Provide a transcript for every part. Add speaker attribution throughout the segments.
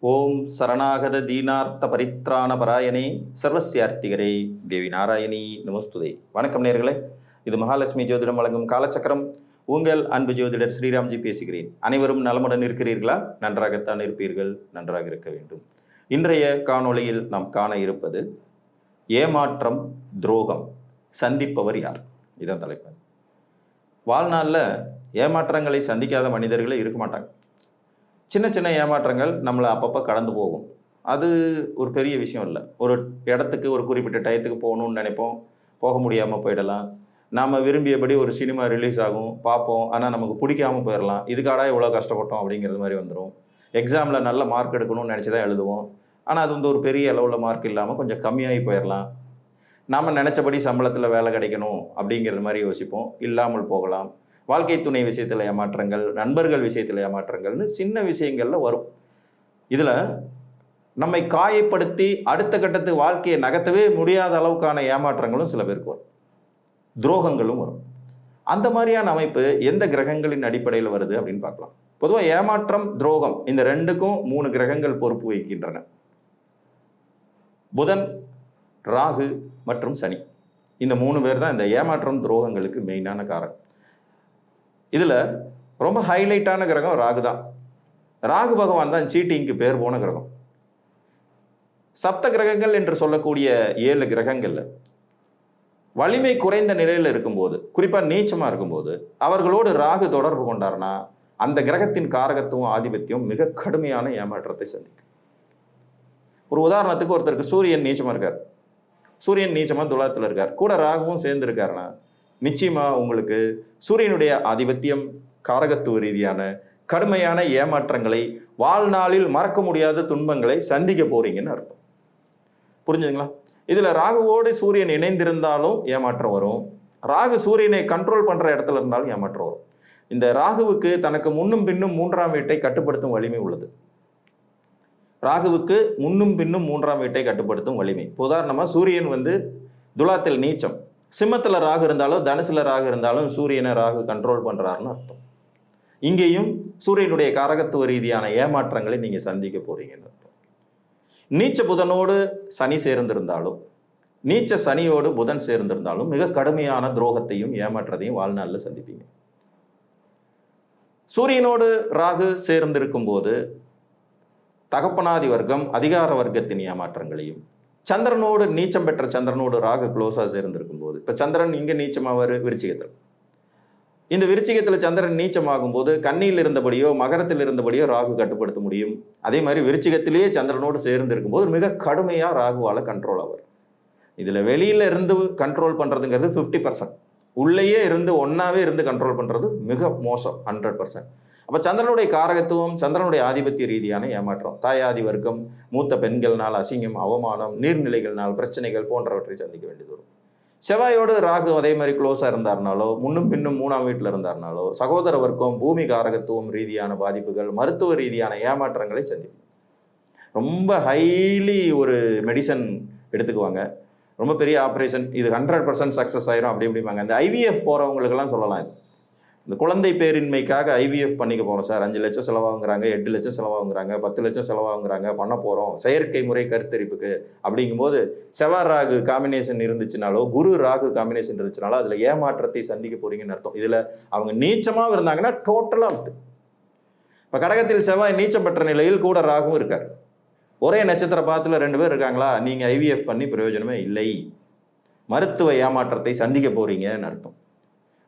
Speaker 1: ஓம் சரணாகத தீனார்த்த பரித்ராண பராயணே சர்வசியார்த்திகரே தேவி நாராயணி நமஸ்துதே. வணக்கம் நேர்களே. இது மகாலட்சுமி ஜோதிடம் வழங்கும் காலச்சக்கரம். உங்கள் அன்பு ஜோதிடர் ஸ்ரீராம்ஜி பேசுகிறேன். அனைவரும் நலமுடன் இருக்கிறீர்களா? நன்றாகத்தான் இருப்பீர்கள். நன்றாக இருக்க வேண்டும். இன்றைய காணொளியில் நாம் காண இருப்பது ஏமாற்றம் துரோகம். சந்திப்பவர் யார்? இதான் தலைப்பு. வாழ்நாளில் ஏமாற்றங்களை சந்திக்காத மனிதர்களே இருக்க மாட்டாங்க. சின்ன சின்ன ஏமாற்றங்கள் நம்மளை அப்பப்போ கடந்து போகும். அது ஒரு பெரிய விஷயம் இல்லை. ஒரு இடத்துக்கு ஒரு குறிப்பிட்ட டயத்துக்கு போகணும்னு நினைப்போம். போக முடியாமல் போயிடலாம். நாம் விரும்பியபடி ஒரு சினிமா ரிலீஸ் ஆகும். பார்ப்போம். ஆனால் நமக்கு பிடிக்காம போயிடலாம். இதுக்காடா இவ்வளோ கஷ்டப்பட்டோம் அப்படிங்கிறது மாதிரி வந்துடும் எக்ஸாமில் நல்ல மார்க் எடுக்கணும்னு நினச்சி தான் எழுதுவோம். ஆனால் அது வந்து ஒரு பெரிய அளவில் மார்க் இல்லாமல் கொஞ்சம் கம்மியாகி போயிடலாம். நாம் நினச்சபடி சம்பளத்தில் வேலை கிடைக்கணும் அப்படிங்கிறது மாதிரி யோசிப்போம். இல்லாமல் போகலாம். வாழ்க்கை துணை விஷயத்தில் ஏமாற்றங்கள் நண்பர்கள் விஷயத்தில் ஏமாற்றங்கள்னு சின்ன விஷயங்களில் வரும். இதில் நம்மை காயப்படுத்தி அடுத்த கட்டத்து வாழ்க்கையை நகர்த்தவே முடியாத அளவுக்கான ஏமாற்றங்களும் சில பேருக்கு வரும். துரோகங்களும் வரும். அந்த மாதிரியான அமைப்பு எந்த கிரகங்களின் அடிப்படையில் வருது அப்படின்னு பார்க்கலாம். பொதுவாக ஏமாற்றம் துரோகம் இந்த ரெண்டுக்கும் மூணு கிரகங்கள் பொறுப்பு வகிக்கின்றன. புதன் ராகு மற்றும் சனி. இந்த மூணு பேர் தான் இந்த ஏமாற்றம் துரோகங்களுக்கு மெயினான காரணம். இதில் ரொம்ப ஹைலைட்டான கிரகம் ராகு தான். ராகு பகவான் தான் சீட்டிங்க்கு பேர் போன கிரகம். சப்த கிரகங்கள் என்று சொல்லக்கூடிய ஏழு கிரகங்களில் வலிமை குறைந்த நிலையில் இருக்கும்போது குறிப்பாக நீச்சமாக இருக்கும்போது அவர்களோடு ராகு தொடர்பு கொண்டார்னா அந்த கிரகத்தின் காரகத்துவம் ஆதிபத்தியம் மிக கடுமையான ஏமாற்றத்தை சந்திக்கும். ஒரு உதாரணத்துக்கு ஒருத்தருக்கு சூரியன் நீச்சமாக இருக்கார். சூரியன் நீச்சமாக துலாத்தில் இருக்கார். கூட ராகுவும் சேர்ந்து இருக்காருன்னா நிச்சயமா உங்களுக்கு சூரியனுடைய ஆதிபத்தியம் காரகத்துவ ரீதியான கடுமையான ஏமாற்றங்களை வாழ்நாளில் மறக்க முடியாத துன்பங்களை சந்திக்க போறீங்கன்னு அர்த்தம். புரிஞ்சுதுங்களா? இதுல ராகுவோடு சூரியன் இணைந்திருந்தாலும் ஏமாற்றம் வரும். ராகு சூரியனை கண்ட்ரோல் பண்ற இடத்துல இருந்தாலும் ஏமாற்றம் வரும். இந்த ராகுவுக்கு தனக்கு முன்னும் பின்னும் மூன்றாம் வீட்டை கட்டுப்படுத்தும் வலிமை உள்ளது. ராகுவுக்கு முன்னும் பின்னும் மூன்றாம் வீட்டை கட்டுப்படுத்தும் வலிமை. உதாரணமா சூரியன் வந்து துலாத்தில் நீச்சம். சிம்மத்தில் ராகு இருந்தாலும் தனுசில் ராகு இருந்தாலும் சூரியனை ராகு கண்ட்ரோல் பண்ணுறாருன்னு அர்த்தம். இங்கேயும் சூரியனுடைய காரகத்துவ ரீதியான ஏமாற்றங்களை நீங்கள் சந்திக்க போகிறீங்கன்னு அர்த்தம். நீச்ச புதனோடு சனி சேர்ந்திருந்தாலும் நீச்ச சனியோடு புதன் சேர்ந்திருந்தாலும் மிக கடுமையான துரோகத்தையும் ஏமாற்றத்தையும் வாழ்நாளில் சந்திப்பீங்க. சூரியனோடு ராகு சேர்ந்திருக்கும் போது தகப்பனாதி வர்க்கம் அதிகார வர்க்கத்தின் ஏமாற்றங்களையும் சந்திரனோடு நீச்சம் பெற்ற சந்திரனோடு ராகு க்ளோஸாக சேர்ந்திருக்கும் இப்போ சந்திரன் இங்கே நீச்சமாவார் விருச்சிகத்தில். இந்த விருச்சிகத்தில் சந்திரன் நீச்சமாகும் போது கண்ணியில் இருந்தபடியோ மகரத்தில் இருந்தபடியோ ராகு கட்டுப்படுத்த முடியும். அதே மாதிரி விருச்சிகத்திலேயே சந்திரனோடு சேர்ந்து இருக்கும்போது மிக கடுமையாக ராகுவால் கண்ட்ரோல் ஆவார். இதில் வெளியில் இருந்து கண்ட்ரோல் பண்ணுறதுங்கிறது ஃபிஃப்டி பர்சன்ட் உள்ளேயே இருந்து ஒன்றாவே இருந்து கண்ட்ரோல் பண்ணுறது மிக மோசம் ஹண்ட்ரட் பர்சன்ட் அப்போ சந்திரனுடைய காரகத்துவம் சந்திரனுடைய ஆதிபத்திய ரீதியான ஏமாற்றம் தாயாதி வர்க்கம் மூத்த பெண்கள்னால் அசிங்கம் அவமானம் நீர்நிலைகள்னால் பிரச்சனைகள் போன்றவற்றை சந்திக்க வேண்டியது செவ்வாயோடு ராகு அதே மாதிரி க்ளோஸாக இருந்தார்னாலோ முன்னும் பின்னும் மூணாம் வீட்டில் இருந்தார்னாலோ சகோதர வர்க்கம் பூமி காரகத்துவம் ரீதியான பாதிப்புகள் மருத்துவ ரீதியான ஏமாற்றங்களை சந்திப்போம் ரொம்ப ஹைலி ஒரு மெடிசன் எடுத்துக்குவாங்க. ரொம்ப பெரிய ஆப்ரேஷன் இது ஹண்ட்ரட் பர்சன்ட் சக்ஸஸ் ஆயிரும் அப்படி இப்படிம்பாங்க. அந்த ஐவிஎஃப் போகிறவங்களுக்கெல்லாம் சொல்லலாம் இது. இந்த குழந்தை பேரின்மைக்காக ஐவிஎஃப் பண்ணிக்க போகிறோம் சார். அஞ்சு லட்சம் செலவாகுங்கிறாங்க எட்டு லட்சம் செலவாகுங்கிறாங்க பத்து லட்சம் செலவாகுங்கிறாங்க பண்ண போகிறோம் செயற்கை முறை கருத்தரிப்புக்கு அப்படிங்கும்போது செவ்வாய் ராகு காம்பினேஷன் இருந்துச்சுனாலோ குரு ராகு காம்பினேஷன் இருந்துச்சுனாலோ அதில் ஏமாற்றத்தை சந்திக்க போறீங்கன்னு அர்த்தம். இதில் அவங்க நீச்சமாக இருந்தாங்கன்னா டோட்டலாக இப்போ கடகத்தில் செவ்வாய் நீச்சம் பெற்ற நிலையில் கூட ராகவும் இருக்கார். ஒரே நட்சத்திர பாத்துல ரெண்டு பேர் இருக்காங்களா? நீங்கள் ஐவிஎஃப் பண்ணி பிரயோஜனமே இல்லை. மருத்துவ ஏமாற்றத்தை சந்திக்க போறீங்கன்னு அர்த்தம்.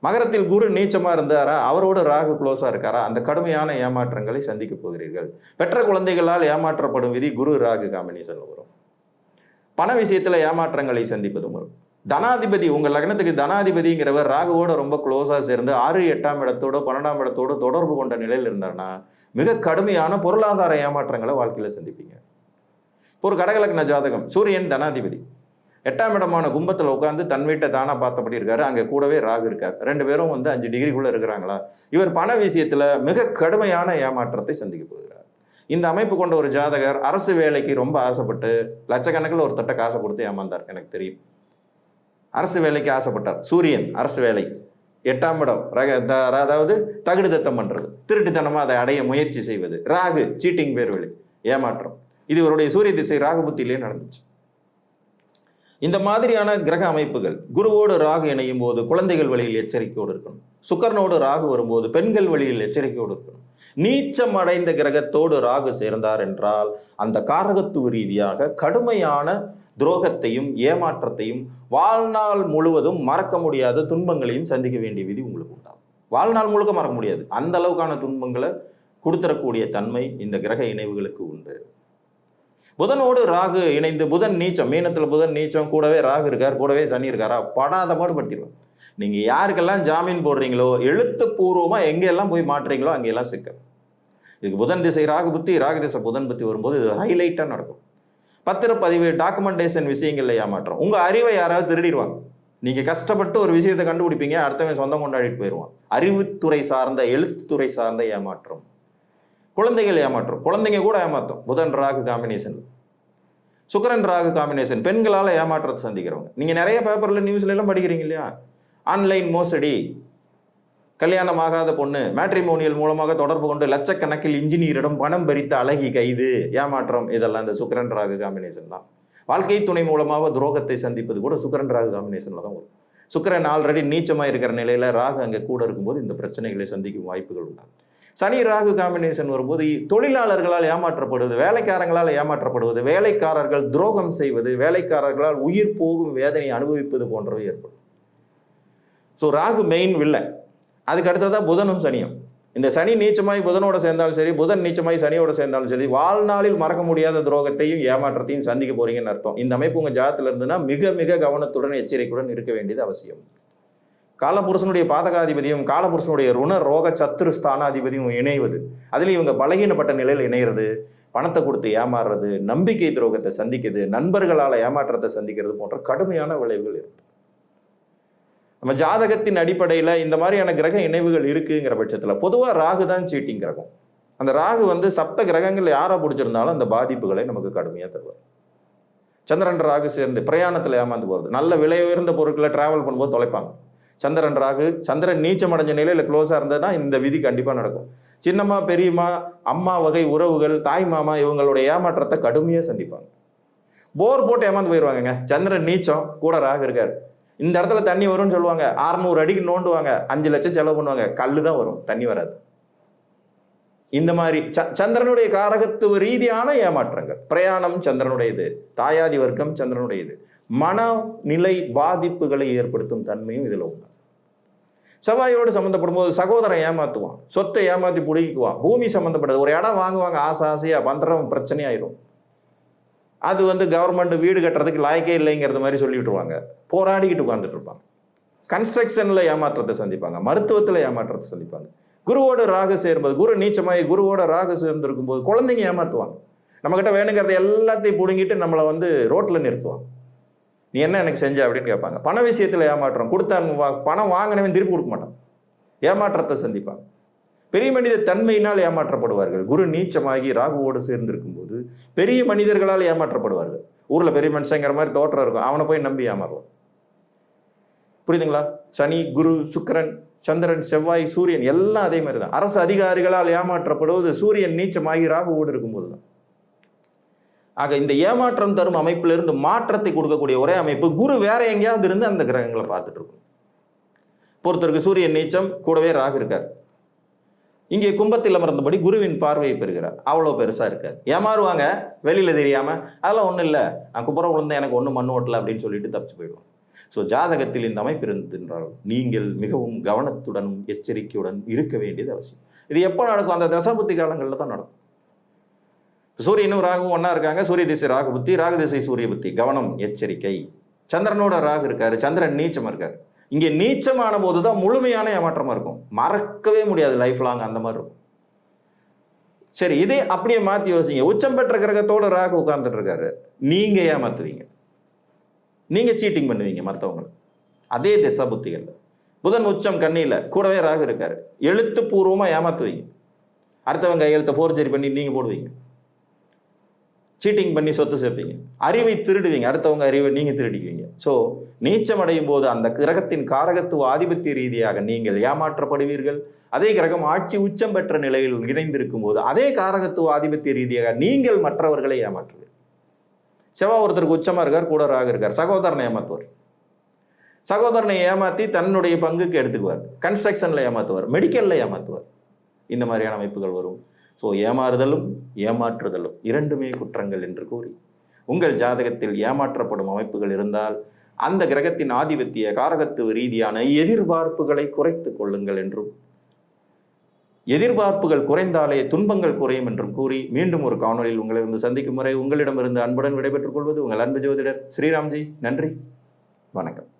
Speaker 1: மகரத்தில் குரு நீச்சமாக இருந்தாரா? அவரோட ராகு க்ளோஸாக இருக்காரா? அந்த கடுமையான ஏமாற்றங்களை சந்திக்க போகிறீர்கள். பெற்ற குழந்தைகளால் ஏமாற்றப்படும் விதி குரு ராகு காம்பினேஷன் வரும். பண விஷயத்தில் ஏமாற்றங்களை சந்திப்பதும் வரும். தனாதிபதி உங்கள் லக்னத்துக்கு தனாதிபதிங்கிறவர் ராகுவோட ரொம்ப க்ளோஸாக சேர்ந்து ஆறு எட்டாம் இடத்தோட பன்னெண்டாம் இடத்தோட தொடர்பு கொண்ட நிலையில் இருந்தார்னா மிக கடுமையான பொருளாதார ஏமாற்றங்களை வாழ்க்கையில் சந்திப்பீங்க. ஒரு கடகலக்ன ஜாதகம் சூரியன் தனாதிபதி. எட்டாம் இடமான கும்பத்தில் உட்காந்து தன் வீட்டை தானா பார்த்தபடி இருக்காரு. அங்கே கூடவே ராகு இருக்கார். ரெண்டு பேரும் வந்து அஞ்சு டிகிரிக்குள்ளே இருக்கிறாங்களா? இவர் பண விஷயத்தில் மிக கடுமையான ஏமாற்றத்தை சந்திக்க போகிறார். இந்த அமைப்பு கொண்ட ஒரு ஜாதகர் அரசு வேலைக்கு ரொம்ப ஆசைப்பட்டு லட்சக்கணக்கில் ஒரு தட்டை காசை கொடுத்து ஏமாந்தார் எனக்கு தெரியும். அரசு வேலைக்கு ஆசைப்பட்டார். சூரியன் அரசு வேலை. எட்டாம் இடம். ரக அதாவது தகுடு தத்தம் பண்ணுறது திருட்டுத்தனமாக அதை அடைய முயற்சி செய்வது. ராகு சீட்டிங் பேர் வழி ஏமாற்றம். இது இவருடைய சூரிய திசை ராகு புத்தியிலே நடந்துச்சு. இந்த மாதிரியான கிரக அமைப்புகள் குருவோடு ராகு இணையும் போது குழந்தைகள் வழியில் எச்சரிக்கையோடு இருக்கணும். சுக்கரனோடு ராகு வரும்போது பெண்கள் வழியில் எச்சரிக்கையோடு இருக்கணும். நீச்சம் அடைந்த கிரகத்தோடு ராகு சேர்ந்தார் என்றால் அந்த காரகத்துவ ரீதியாக கடுமையான துரோகத்தையும் ஏமாற்றத்தையும் வாழ்நாள் முழுவதும் மறக்க முடியாத துன்பங்களையும் சந்திக்க வேண்டிய விதி உங்களுக்கு உண்டாகும். வாழ்நாள் முழுக்க மறக்க முடியாது. அந்த அளவுக்கான துன்பங்களை கொடுத்துடக்கூடிய தன்மை இந்த கிரக இணைவுகளுக்கு உண்டு. புதனோடு ராகு இணைந்து புதன் நீச்சம் மீனத்துல புதன் நீச்சம் கூடவே ராகு இருக்கார் கூடவே சனி இருக்காரா? படாத பாடுபடுத்திடுவார் நீங்க யாருக்கெல்லாம் ஜாமீன் போடுறீங்களோ எழுத்துப்பூர்வமாக எங்கெல்லாம் போய் மாட்டுறீங்களோ அங்கெல்லாம் சிக்கல். இதுக்கு புதன் திசை ராகு புத்தி ராகு திசை புதன் புத்தி வரும்போது இது ஹைலைட்டாக நடக்கும். பத்திரப்பதிவு டாக்குமெண்டேஷன் விஷயங்கள்ல ஏமாற்றம். உங்க அறிவை யாராவது திருடிடுவாங்க. நீங்க கஷ்டப்பட்டு ஒரு விஷயத்தை கண்டுபிடிப்பீங்க அடுத்தவன் சொந்தம் கொண்டாடிட்டு போயிடுவான். அறிவுத்துறை சார்ந்த எழுத்துத்துறை சார்ந்த ஏமாற்றம். குழந்தைகள் ஏமாற்றும். குழந்தைங்க கூட ஏமாற்றும் புதன் ராகு காம்பினேஷன் சுக்கரன் ராகு காம்பினேஷன் பெண்களால் ஏமாற்றத்தை சந்திக்கிறவங்க. நீங்கள் நிறைய பேப்பரில் நியூஸ்ல எல்லாம் படிக்கிறீங்க இல்லையா? ஆன்லைன் மோசடி. கல்யாணம் ஆகாத பொண்ணு மேட்ரிமோனியல் மூலமாக தொடர்பு கொண்டு லட்சக்கணக்கில் இன்ஜினியரிடம் பணம் பறித்த அழகி கைது ஏமாற்றம். இதெல்லாம் இந்த சுக்கரன் ராகு காம்பினேஷன் தான். வாழ்க்கை துணை மூலமாக துரோகத்தை சந்திப்பது கூட சுக்கரன் ராகு காம்பினேஷனில் தான் வரும். சுக்கரன் ஆல்ரெடி நீச்சமாக இருக்கிற நிலையில் ராகு அங்கே கூட இருக்கும்போது இந்த பிரச்சனைகளை சந்திக்கும் வாய்ப்புகள் உண்டாகும். சனி ராகு காம்பினேஷன் வரும்போது தொழிலாளர்களால் ஏமாற்றப்படுவது வேலைக்காரங்களால் ஏமாற்றப்படுவது வேலைக்காரர்கள் துரோகம் செய்வது வேலைக்காரர்களால் உயிர் போகும் வேதனை அனுபவிப்பது போன்றவை ஏற்படும். ஸோ ராகு மெயின் வில்லை. அதுக்கு அடுத்ததான் புதனும் சனியும். இந்த சனி நீச்சமாய் புதனோட சேர்ந்தாலும் சரி புதன் நீச்சமாய் சனியோட சேர்ந்தாலும் சரி வாழ்நாளில் மறக்க முடியாத துரோகத்தையும் ஏமாற்றத்தையும் சந்திக்க போறீங்கன்னு அர்த்தம். இந்த அமைப்பு உங்க ஜாதத்துல இருந்துன்னா மிக மிக கவனத்துடன் எச்சரிக்கையுடன் இருக்க வேண்டியது அவசியம். காலபுருஷனுடைய பாதகாதிபதியும் காலபுருஷனுடைய ருண ரோக சத்துரு ஸ்தானாதிபதியும் இணைவது. அதில் இவங்க பலகீனப்பட்ட நிலையில் இணையிறது பணத்தை கொடுத்து ஏமாறுறது நம்பிக்கை துரோகத்தை சந்திக்கிறது நண்பர்களால் ஏமாற்றத்தை சந்திக்கிறது போன்ற கடுமையான விளைவுகள் இருக்கு. நம்ம ஜாதகத்தின் அடிப்படையில் இந்த மாதிரியான கிரக இணைவுகள் இருக்குங்கிற பட்சத்தில் பொதுவாக ராகு தான் சீட்டிங் கிரகம். அந்த ராகு வந்து சப்த கிரகங்கள் யாரை பிடிச்சிருந்தாலும் அந்த பாதிப்புகளை நமக்கு கடுமையாக தருவார். சந்திரன் ராகு சேர்ந்து பிரயாணத்தில் ஏமாந்து போகிறது நல்ல விலை உயர்ந்த பொருட்களை டிராவல் பண்ணும்போது தொலைப்பாங்க. சந்திரன் ராகு சந்திரன் நீச்சம் அடைஞ்ச நிலையில் க்ளோஸாக இருந்ததுன்னா இந்த விதி கண்டிப்பாக நடக்கும். சின்னம்மா பெரியம்மா அம்மா வகை உறவுகள் தாய் மாமா இவங்களுடைய ஏமாற்றத்தை கடுமையாக சந்திப்பாங்க. போர் போட்டு ஏமாந்து போயிடுவாங்கங்க சந்திரன் நீச்சம் கூட ராகு இருக்கார். இந்த இடத்துல தண்ணி வரும்னு சொல்லுவாங்க. அறுநூறு அடிக்கு நோண்டுவாங்க. அஞ்சு லட்சம் செலவு பண்ணுவாங்க. கல் தான் வரும். தண்ணி வராது. இந்த மாதிரி ச சந்திரனுடைய காரகத்துவ ரீதியான ஏமாற்றங்கள். பிரயாணம் சந்திரனுடையது. தாயாதி வர்க்கம் சந்திரனுடையது. மனநிலை பாதிப்புகளை ஏற்படுத்தும் தன்மையும் இதில் உண்டு. செவ்வாயோடு சம்மந்தப்படும் போது சகோதரன் ஏமாத்துவான் சொத்தை ஏமாற்றி பிடிக்குவான் பூமி சம்மந்தப்பட்டது ஒரு இடம் வாங்குவாங்க ஆசை ஆசையாக பந்தரம் பிரச்சனையாயிரும். அது வந்து கவர்மெண்ட் வீடு கட்டுறதுக்கு லாய்க்கே இல்லைங்கிறது மாதிரி சொல்லிவிட்டுருவாங்க போராடிக்கிட்டு உட்காந்துட்டு இருப்பாங்க கன்ஸ்ட்ரக்ஷனில் ஏமாற்றத்தை சந்திப்பாங்க மருத்துவத்தில் ஏமாற்றத்தை சந்திப்பாங்க. குருவோட ராகு சேரும்போது குரு நீச்சமாகி குருவோட ராகு சேர்ந்திருக்கும் போது குழந்தைங்க ஏமாத்துவாங்க. நம்மக்கிட்ட வேணுங்கிறத எல்லாத்தையும் பிடுங்கிட்டு நம்மளை வந்து ரோட்டில் நிறுத்துவாங்க. நீ என்ன எனக்கு செஞ்ச அப்படின்னு கேட்பாங்க. பண விஷயத்தில் ஏமாற்றம். கொடுத்தான் வா- பணம் வாங்கினவன் திருப்பி கொடுக்க மாட்டான். ஏமாற்றத்தை சந்திப்பாங்க பெரிய மனித தன்மையினால் ஏமாற்றப்படுவார்கள். குரு நீச்சமாகி ராகுவோடு சேர்ந்திருக்கும் போது பெரிய மனிதர்களால் ஏமாற்றப்படுவார்கள். ஊரில் பெரிய மனுஷங்கிற மாதிரி தோற்றம் இருக்கும். அவனை போய் நம்பி ஏமாறுவான். புரியுதுங்களா? சனி குரு சுக்கிரன் சந்திரன் செவ்வாய் சூரியன் எல்லாம் அதே மாதிரி தான். அரசு அதிகாரிகளால் ஏமாற்றப்படுவது சூரியன் நீச்சமாகி ராகுவோடு இருக்கும்போது தான் ஆக இந்த ஏமாற்றம் தரும் அமைப்பிலிருந்து மாற்றத்தை கொடுக்கக்கூடிய ஒரே அமைப்பு குரு வேற எங்கேயாவது இருந்து அந்த கிரகங்களை பார்த்துட்டு இருக்கும் பொறுத்தருக்கு சூரியன் நீச்சம் கூடவே ராகு இருக்கார். இங்கே கும்பத்தில் அமர்ந்தபடி குருவின் பார்வையை பெறுகிறார். அவ்வளோ பெருசாக இருக்கார். ஏமாறுவாங்க வெளியில் தெரியாமல் அதெல்லாம் ஒன்றும் இல்லை. நான் குப்புறம் விழுந்தேன் எனக்கு ஒன்றும் மண்ணு ஓட்டல அப்படின்னு சொல்லிட்டு தப்பிச்சு போயிடுவாங்க. ஸோ ஜாதகத்தில் இந்த அமைப்பு இருந்தென்றால் நீங்கள் மிகவும் கவனத்துடனும் எச்சரிக்கையுடன் இருக்க வேண்டியது அவசியம். இது எப்போ நடக்கும்? அந்த தசாபுத்தி காலங்களில் தான் நடக்கும். சூரியனும் ராகு ஒன்றா இருக்காங்க. சூரிய திசை ராகு புத்தி ராகு திசை சூரிய புத்தி கவனம் எச்சரிக்கை. சந்திரனோட ராகு இருக்காரு. சந்திரன் நீச்சம் இருக்காரு. இங்கே நீச்சமான போது தான் முழுமையான ஏமாற்றமாக இருக்கும். மறக்கவே முடியாது லைஃப் லாங் அந்த மாதிரி இருக்கும். சரி இதே அப்படியே மாற்றி யோசிங்க. உச்சம் பெற்ற கிரகத்தோட ராகு உட்கார்ந்துட்டு இருக்காரு. நீங்கள் ஏமாத்துவீங்க. நீங்கள் சீட்டிங் பண்ணுவீங்க மற்றவங்களை அதே திசா புத்திகளில் புதன் உச்சம் கண்ணியில் கூடவே ராகு இருக்காரு. எழுத்துப்பூர்வமாக ஏமாத்துவீங்க. அடுத்தவங்க கையெழுத்தை ஃபோர்ஜரி பண்ணி நீங்கள் போடுவீங்க. சீட்டிங் பண்ணி சொத்து சேர்ப்பீங்க. அறிவை திருடுவீங்க. அடுத்தவங்க அறிவை நீங்கள் திருடிக்குவீங்க. ஸோ நீச்சம் அடையும் போது அந்த கிரகத்தின் காரகத்துவ ஆதிபத்திய ரீதியாக நீங்கள் ஏமாற்றப்படுவீர்கள். அதே கிரகம் ஆட்சி உச்சம் பெற்ற நிலையில் இணைந்திருக்கும் போது அதே காரகத்துவ ஆதிபத்திய ரீதியாக நீங்கள் மற்றவர்களை ஏமாற்றுவீர்கள். செவ்வாய் ஒருத்தருக்கு உச்சமாக இருக்கார் கூடராக இருக்கார். சகோதரனை ஏமாத்துவார். சகோதரனை ஏமாற்றி தன்னுடைய பங்குக்கு எடுத்துக்குவார். கன்ஸ்ட்ரக்ஷனில் ஏமாத்துவார். மெடிக்கலில் ஏமாத்துவார். இந்த மாதிரியான அமைப்புகள் வரும். ஸோ ஏமாறுதலும் ஏமாற்றுதலும் இரண்டுமே குற்றங்கள் என்று கூறி. உங்கள் ஜாதகத்தில் ஏமாற்றப்படும் அமைப்புகள் இருந்தால் அந்த கிரகத்தின் ஆதிபத்திய காரகத்துவ ரீதியான எதிர்பார்ப்புகளை குறைத்துக் கொள்ளுங்கள் என்றும் எதிர்பார்ப்புகள் குறைந்தாலே துன்பங்கள் குறையும் என்றும் கூறி மீண்டும் ஒரு காணொலியில் உங்களை வந்து சந்திக்கும் முறை உங்களிடமிருந்து அன்புடன் விடைபெற்றுக் கொள்வது உங்கள் அன்பு ஜோதிடர் ஸ்ரீராம்ஜி. நன்றி. வணக்கம்.